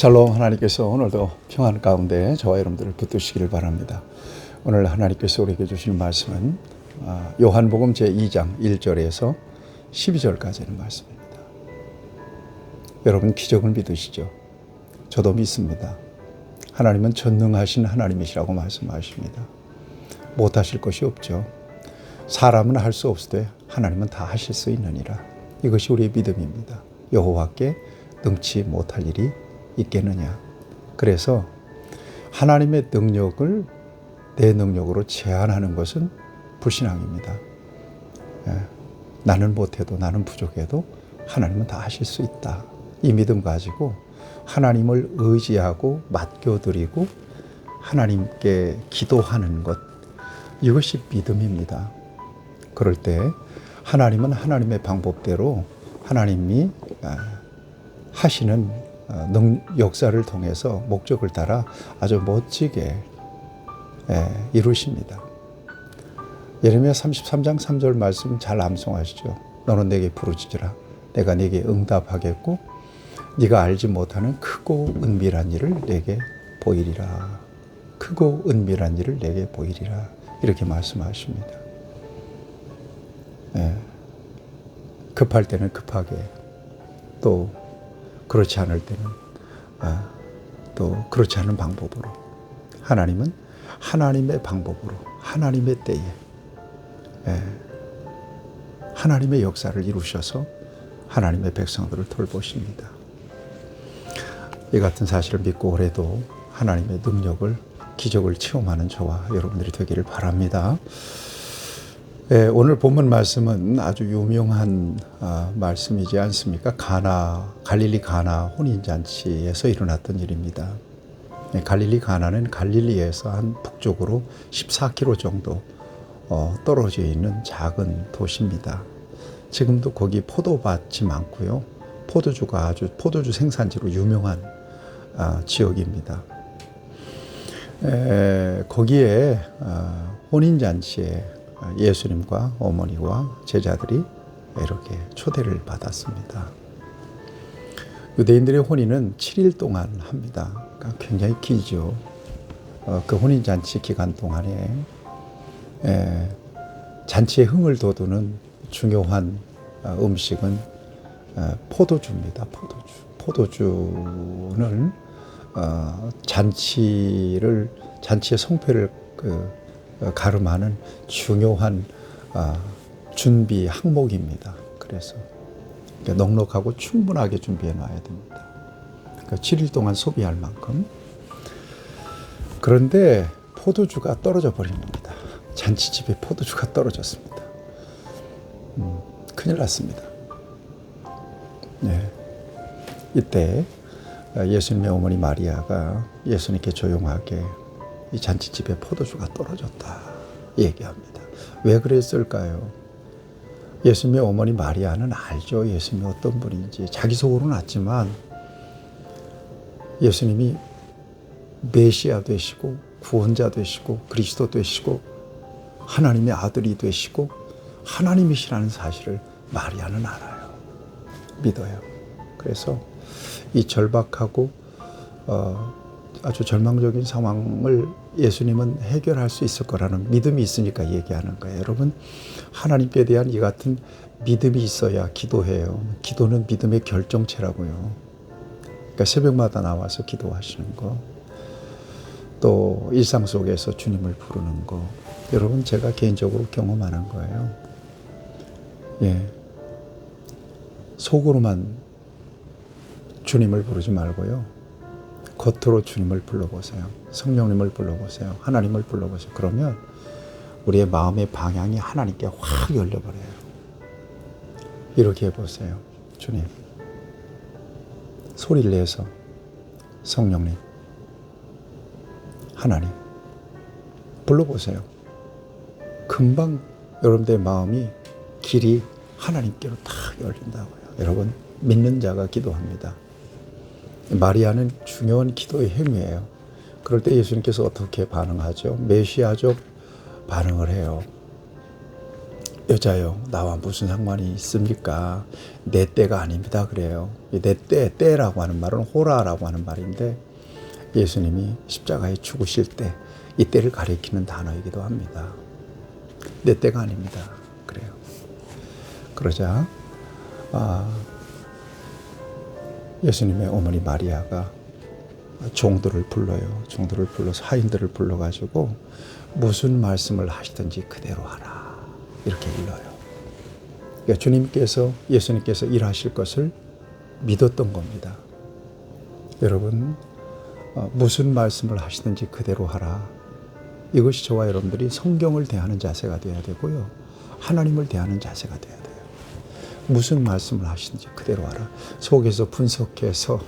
샬롬 하나님께서 오늘도 평안 가운데 저와 여러분들을 붙드시기를 바랍니다. 오늘 하나님께서 우리에게 주시는 말씀은 아, 요한복음 제2장 1절에서 12절까지의 말씀입니다. 여러분 기적을 믿으시죠? 저도 믿습니다. 하나님은 전능하신 하나님이시라고 말씀하십니다. 못하실 것이 없죠. 사람은 할 수 없으되 하나님은 다 하실 수 있느니라. 이것이 우리의 믿음입니다. 여호와께 능치 못할 일이 있겠느냐. 그래서 하나님의 능력을 내 능력으로 제한하는 것은 불신앙입니다. 예. 나는 못해도 나는 부족해도 하나님은 다 하실 수 있다. 이 믿음 가지고 하나님을 의지하고 맡겨드리고 하나님께 기도하는 것 이것이 믿음입니다. 그럴 때 하나님은 하나님의 방법대로 하나님이 아, 하시는 어, 능, 역사를 통해서 목적을 따라 아주 멋지게 예, 이루십니다. 예레미야 33장 3절 말씀 잘 암송하시죠. 너는 내게 부르짖으라. 내가 내게 응답하겠고 네가 알지 못하는 크고 은밀한 일을 내게 보이리라. 크고 은밀한 일을 내게 보이리라. 이렇게 말씀하십니다. 예. 급할 때는 급하게 또 그렇지 않을 때는 아, 또 그렇지 않은 방법으로 하나님은 하나님의 방법으로 하나님의 때에 예, 하나님의 역사를 이루셔서 하나님의 백성들을 돌보십니다. 이 같은 사실을 믿고 올해도 하나님의 능력을 기적을 체험하는 저와 여러분들이 되기를 바랍니다. 예, 오늘 본문 말씀은 아주 유명한 아, 말씀이지 않습니까? 가나 갈릴리 가나 혼인 잔치에서 일어났던 일입니다. 예, 갈릴리 가나는 갈릴리에서 한 북쪽으로 14km 정도 어, 떨어져 있는 작은 도시입니다. 지금도 거기 포도밭이 많고요. 포도주가 아주 포도주 생산지로 유명한 아, 지역입니다. 에, 거기에 아, 혼인 잔치에 예수님과 어머니와 제자들이 이렇게 초대를 받았습니다. 유대인들의 혼인은 7일 동안 합니다. 그러니까 굉장히 길죠. 어, 그 혼인잔치 기간 동안에 에, 잔치의 흥을 돋우는 중요한 어, 음식은 어, 포도주입니다. 포도주. 포도주는 어, 잔치를 잔치의 성패를 그 어, 가름하는 중요한 아, 준비 항목입니다. 그래서 넉넉하고 충분하게 준비해 놔야 됩니다. 그러니까 7일 동안 소비할 만큼. 그런데 포도주가 떨어져 버린 겁니다. 잔치집에 포도주가 떨어졌습니다. 음, 큰일 났습니다. 네. 이때 예수님의 어머니 마리아가 예수님께 조용하게 이 잔치집에 포도주가 떨어졌다 얘기합니다. 왜 그랬을까요? 예수님의 어머니 마리아는 알죠. 예수님이 어떤 분인지. 자기 속으로는 알지만 예수님이 메시아 되시고 구원자 되시고 그리스도 되시고 하나님의 아들이 되시고 하나님이시라는 사실을 마리아는 알아요. 믿어요. 그래서 이 절박하고 어, 아주 절망적인 상황을 예수님은 해결할 수 있을 거라는 믿음이 있으니까 얘기하는 거예요. 여러분, 하나님께 대한 이 같은 믿음이 있어야 기도해요. 기도는 믿음의 결정체라고요. 그러니까 새벽마다 나와서 기도하시는 거. 또 일상 속에서 주님을 부르는 거. 여러분, 제가 개인적으로 경험하는 거예요. 예. 속으로만 주님을 부르지 말고요. 겉으로 주님을 불러보세요. 성령님을 불러보세요. 하나님을 불러보세요. 그러면 우리의 마음의 방향이 하나님께 확 열려버려요. 이렇게 해보세요. 주님. 소리를 내서 성령님, 하나님, 불러보세요. 금방 여러분들의 마음이 길이 하나님께로 탁 열린다고요. 여러분, 믿는 자가 기도합니다. 마리아는 중요한 기도의 행위예요. 그럴 때 예수님께서 어떻게 반응하죠? 메시아적 반응을 해요. 여자요 나와 무슨 상관이 있습니까? 내 때가 아닙니다. 그래요. 이내 때, 때라고 하는 말은 호라라고 하는 말인데 예수님이 십자가에 죽으실 때 이 때를 가리키는 단어이기도 합니다. 내 때가 아닙니다. 그래요. 그러자 아, 예수님의 어머니 마리아가 종들을 불러요. 종들을 불러서 하인들을 불러가지고 무슨 말씀을 하시든지 그대로 하라. 이렇게 일러요. 그러니까 주님께서 예수님께서 일하실 것을 믿었던 겁니다. 여러분 어, 무슨 말씀을 하시든지 그대로 하라. 이것이 저와 여러분들이 성경을 대하는 자세가 되어야 되고요. 하나님을 대하는 자세가 돼요. 무슨 말씀을 하시든지 그대로 하라. 속에서 분석해서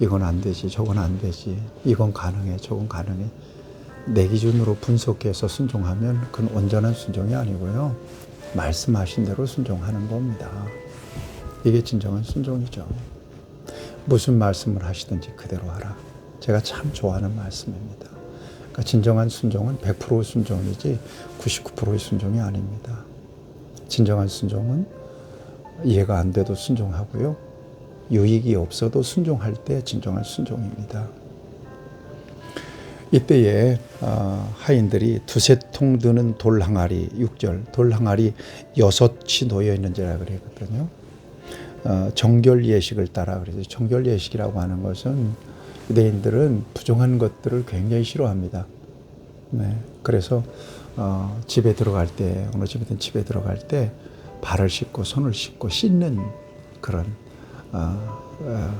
이건 안 되지, 저건 안 되지, 이건 가능해, 저건 가능해. 내 기준으로 분석해서 순종하면 그건 온전한 순종이 아니고요. 말씀하신 대로 순종하는 겁니다. 이게 진정한 순종이죠. 무슨 말씀을 하시든지 그대로 하라. 제가 참 좋아하는 말씀입니다. 그러니까 진정한 순종은 100% 순종이지 99%의 순종이 아닙니다. 진정한 순종은 이해가 안 돼도 순종하고요. 유익이 없어도 순종할 때 진정한 순종입니다. 이때에 어, 하인들이 두세 통 드는 돌 항아리 6절 돌 항아리 여섯이 놓여 있는지라 그랬거든요. 어, 정결 예식을 따라 그래서 정결 예식이라고 하는 것은 유대인들은 부정한 것들을 굉장히 싫어합니다. 네, 그래서 어, 집에 들어갈 때 어느 집이든 집에 들어갈 때 발을 씻고 손을 씻고 씻는 그런 어, 어,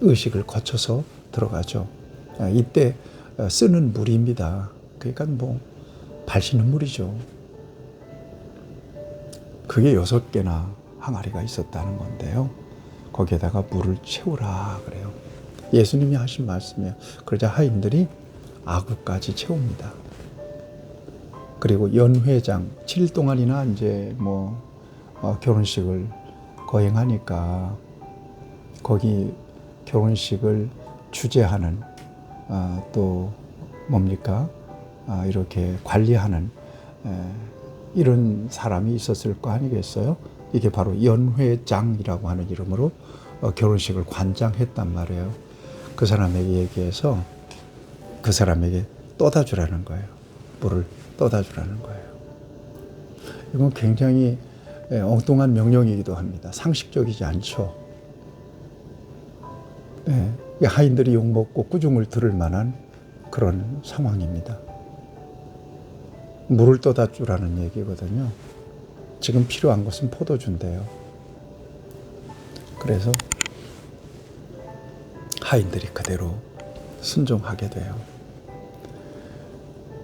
의식을 거쳐서 들어가죠. 어, 이때 어, 쓰는 물입니다. 그러니까 뭐발 씻는 물이죠. 그게 여섯 개나 항아리가 있었다는 건데요. 거기에다가 물을 채우라 그래요. 예수님이 하신 말씀이에요. 그러자 하인들이 아구까지 채웁니다. 그리고 연회장 7일 동안이나 이제 뭐 어, 결혼식을 거행하니까 거기 결혼식을 주재하는 아, 또 뭡니까 아, 이렇게 관리하는 에, 이런 사람이 있었을 거 아니겠어요? 이게 바로 연회장이라고 하는 이름으로 어, 결혼식을 관장했단 말이에요. 그 사람에게 얘기해서 그 사람에게 떠다 주라는 거예요. 물을 떠다 주라는 거예요. 이건 굉장히 예, 엉뚱한 명령이기도 합니다. 상식적이지 않죠. 네, 하인들이 욕먹고 꾸중을 들을 만한 그런 상황입니다. 물을 떠다 주라는 얘기거든요. 지금 필요한 것은 포도주인데요. 그래서 하인들이 그대로 순종하게 돼요.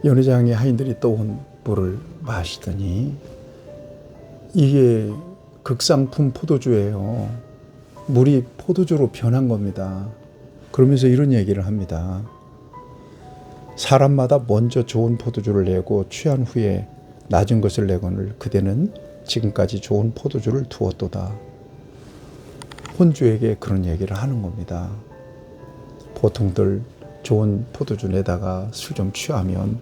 연회장의 하인들이 떠온 물을 마시더니 이게 극상품 포도주예요. 물이 포도주로 변한 겁니다. 그러면서 이런 얘기를 합니다. 사람마다 먼저 좋은 포도주를 내고 취한 후에 낮은 것을 내거늘 그대는 지금까지 좋은 포도주를 두었도다. 혼주에게 그런 얘기를 하는 겁니다. 보통들 좋은 포도주 내다가 술 좀 취하면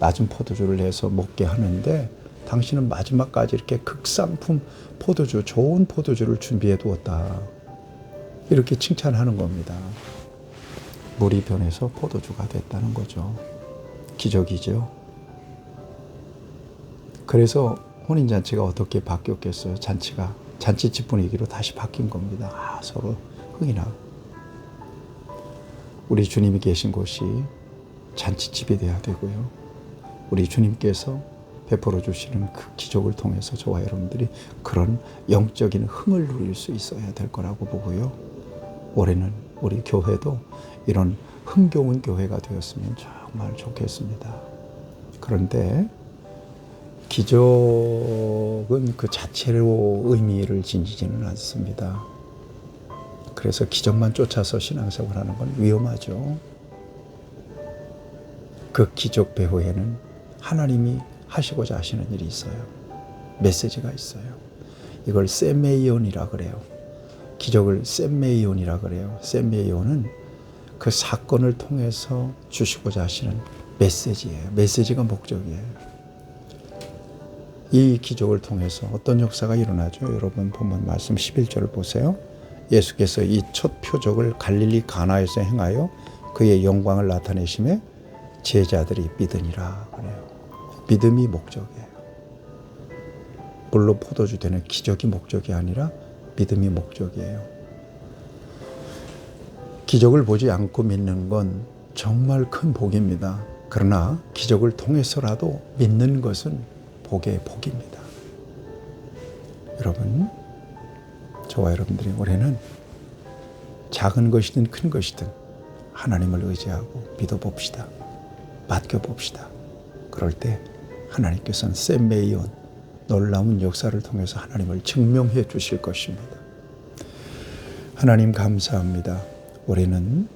낮은 포도주를 내서 먹게 하는데 당신은 마지막까지 이렇게 극상품 포도주, 좋은 포도주를 준비해 두었다. 이렇게 칭찬하는 겁니다. 물이 변해서 포도주가 됐다는 거죠. 기적이죠. 그래서 혼인잔치가 어떻게 바뀌었겠어요? 잔치가. 잔치집 분위기로 다시 바뀐 겁니다. 아, 서로 흥이 나. 우리 주님이 계신 곳이 잔치집이 돼야 되고요. 우리 주님께서 베풀어 주시는 그 기적을 통해서 저와 여러분들이 그런 영적인 흥을 누릴 수 있어야 될 거라고 보고요. 올해는 우리 교회도 이런 흥겨운 교회가 되었으면 정말 좋겠습니다. 그런데 기적은 그 자체로 의미를 지니지는 않습니다. 그래서 기적만 쫓아서 신앙생활 하는 건 위험하죠. 그 기적 배후에는 하나님이 하시고자 하시는 일이 있어요. 메시지가 있어요. 이걸 세메이온이라 그래요. 기적을 세메이온이라 그래요. 세메이온은 그 사건을 통해서 주시고자 하시는 메시지예요. 메시지가 목적이에요. 이 기적을 통해서 어떤 역사가 일어나죠? 여러분 본문 말씀 11절을 보세요. 예수께서 이 첫 표적을 갈릴리 가나에서 행하여 그의 영광을 나타내심에 제자들이 믿으니라 그래요. 믿음이 목적이에요. 물로 포도주 되는 기적이 목적이 아니라 믿음이 목적이에요. 기적을 보지 않고 믿는 건 정말 큰 복입니다. 그러나 기적을 통해서라도 믿는 것은 복의 복입니다. 여러분, 저와 여러분들이 올해는 작은 것이든 큰 것이든 하나님을 의지하고 믿어봅시다. 맡겨봅시다. 그럴 때 하나님께서는 샘메이온 놀라운 역사를 통해서 하나님을 증명해 주실 것입니다. 하나님 감사합니다. 올해는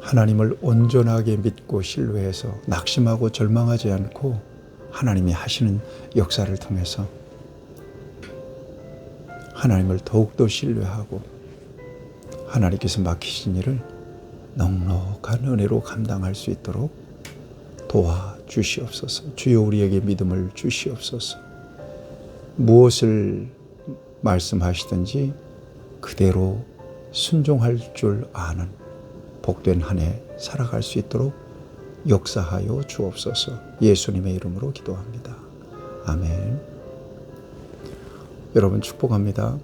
하나님을 온전하게 믿고 신뢰해서 낙심하고 절망하지 않고 하나님이 하시는 역사를 통해서 하나님을 더욱더 신뢰하고 하나님께서 맡기신 일을 넉넉한 은혜로 감당할 수 있도록 도와 주시옵소서. 주여 우리에게 믿음을 주시옵소서. 무엇을 말씀하시든지 그대로 순종할 줄 아는 복된 한 해 살아갈 수 있도록 역사하여 주옵소서. 예수님의 이름으로 기도합니다. 아멘. 여러분 축복합니다.